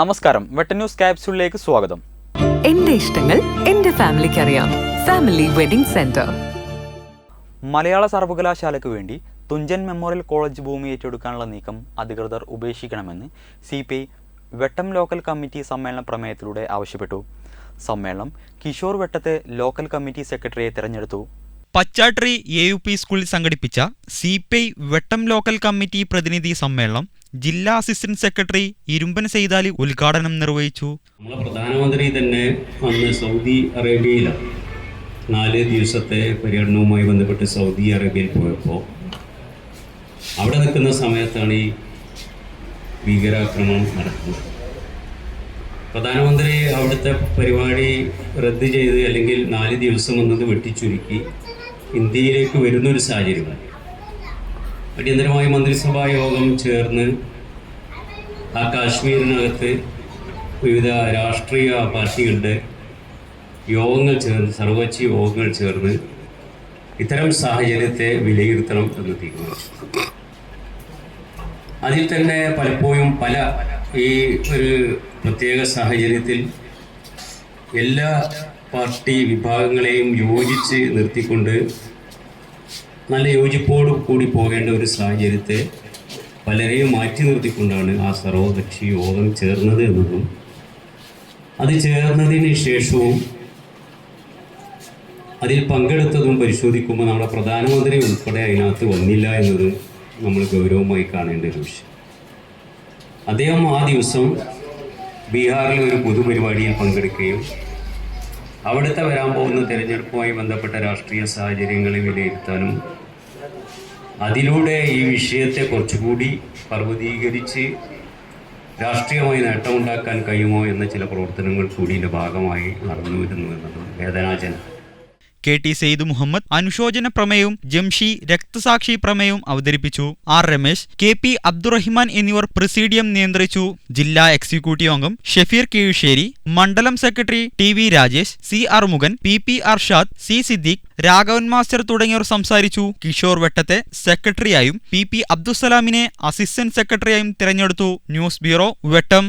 നമസ്കാരം. വെട്ട ന്യൂസ് ക്യാപ്സ്യൂളിലേക്ക് സ്വാഗതം. എന്റെ ഇഷ്ടങ്ങൾ എന്റെ ഫാമിലിക്ക് അറിയാം. Family wedding centre. മലയാള സർവകലാശാലയ്ക്ക് വേണ്ടി തുഞ്ചൻ മെമ്മോറിയൽ കോളേജ് ഭൂമി ഏറ്റെടുക്കാനുള്ള നീക്കം അധികൃതർ ഉപേക്ഷിക്കണമെന്ന് C P I Vettom local committee സമ്മേളന പ്രമേയത്തിലൂടെ ആവശ്യപ്പെട്ടു. സമ്മേളനം കിഷോർ വെട്ടത്തെ ലോക്കൽ കമ്മിറ്റി സെക്രട്ടറിയെ തെരഞ്ഞെടുത്തു. പച്ചാട്രി എ യു പി സ്കൂളിൽ സംഘടിപ്പിച്ച C P I Vettom local committee പ്രതിനിധി സമ്മേളനം ജില്ലാ അസിസ്റ്റന്റ് സെക്രട്ടറി ഇരുമ്പൻ സെയ്താലി ഉദ്ഘാടനം നിർവഹിച്ചു. നമ്മളെ പ്രധാനമന്ത്രി തന്നെ അന്ന് സൗദി അറേബ്യയിലാണ് നാല് ദിവസത്തെ പര്യടനവുമായി ബന്ധപ്പെട്ട് സൗദി അറേബ്യയിൽ പോയപ്പോൾ അവിടെ നിൽക്കുന്ന സമയത്താണ് ഈ ഭീകരാക്രമണം നടക്കുന്നത്. പ്രധാനമന്ത്രി അവിടുത്തെ പരിപാടി റദ്ദ് ചെയ്ത് അല്ലെങ്കിൽ നാല് ദിവസം വന്നത് വെട്ടിച്ചുരുക്കി ഇന്ത്യയിലേക്ക് വരുന്നൊരു സാഹചര്യമാണ്. അടിയന്തരമായ മന്ത്രിസഭാ യോഗം ചേർന്ന് ആ കാശ്മീരിനകത്ത് വിവിധ രാഷ്ട്രീയ പാർട്ടികളുടെ യോഗങ്ങൾ ചേർന്ന് സർവകക്ഷി യോഗങ്ങൾ ചേർന്ന് ഇത്തരം സാഹചര്യത്തെ വിലയിരുത്തണം എന്ന് തീരുമാനിച്ചു. അതിൽ തന്നെ പലപ്പോഴും പല ഈ ഒരു പ്രത്യേക സാഹചര്യത്തിൽ എല്ലാ പാർട്ടി വിഭാഗങ്ങളെയും യോജിച്ച് നിർത്തിക്കൊണ്ട് നല്ല യോജിപ്പോട് കൂടി പോകേണ്ട ഒരു സാഹചര്യത്തെ പലരെയും മാറ്റി നിർത്തിക്കൊണ്ടാണ് ആ സർവകക്ഷി യോഗം ചേർന്നത് എന്നതും. അത് ചേർന്നതിന് ശേഷവും അതിൽ പങ്കെടുത്തതും പരിശോധിക്കുമ്പോൾ നമ്മുടെ പ്രധാനമന്ത്രി ഉൾപ്പെടെ അതിനകത്ത് വന്നില്ല എന്നത് നമ്മൾ ഗൗരവമായി കാണേണ്ട ഒരു വിഷയം. അദ്ദേഹം ആ ദിവസം ബീഹാറിലെ ഒരു പൊതുപരിപാടിയിൽ പങ്കെടുക്കുകയും അവിടുത്തെ വരാൻ പോകുന്ന തിരഞ്ഞെടുപ്പുമായി ബന്ധപ്പെട്ട രാഷ്ട്രീയ സാഹചര്യങ്ങളെ വിലയിരുത്താനും അതിലൂടെ ഈ വിഷയത്തെ കുറച്ചുകൂടി പർവതീകരിച്ച് രാഷ്ട്രീയമായി നേട്ടമുണ്ടാക്കാൻ കഴിയുമോ എന്ന ചില പ്രവർത്തനങ്ങൾ കൂടി ഭാഗമായി നടന്നു വരുന്നു എന്നത് വേദനാജനം കെ ടി സെയ്ദ് മുഹമ്മദ് അനുശോചന പ്രമേയവും ജംഷി രക്തസാക്ഷി പ്രമേയവും അവതരിപ്പിച്ചു. R Ramesh K P Abdurahiman എന്നിവർ പ്രസീഡിയം നിയന്ത്രിച്ചു. ജില്ലാ എക്സിക്യൂട്ടീവ് അംഗം ഷഫീർ കീഴ്ശ്ശേരി മണ്ഡലം secretary T V Rajesh C Mugan P P Arshad C Siddique Raghavan master തുടങ്ങിയവർ സംസാരിച്ചു. കിഷോർ വെട്ടത്തെ സെക്രട്ടറിയായും പി പി അബ്ദുസലാമിനെ അസിസ്റ്റന്റ് സെക്രട്ടറിയായും തിരഞ്ഞെടുത്തു. News bureau Vettom.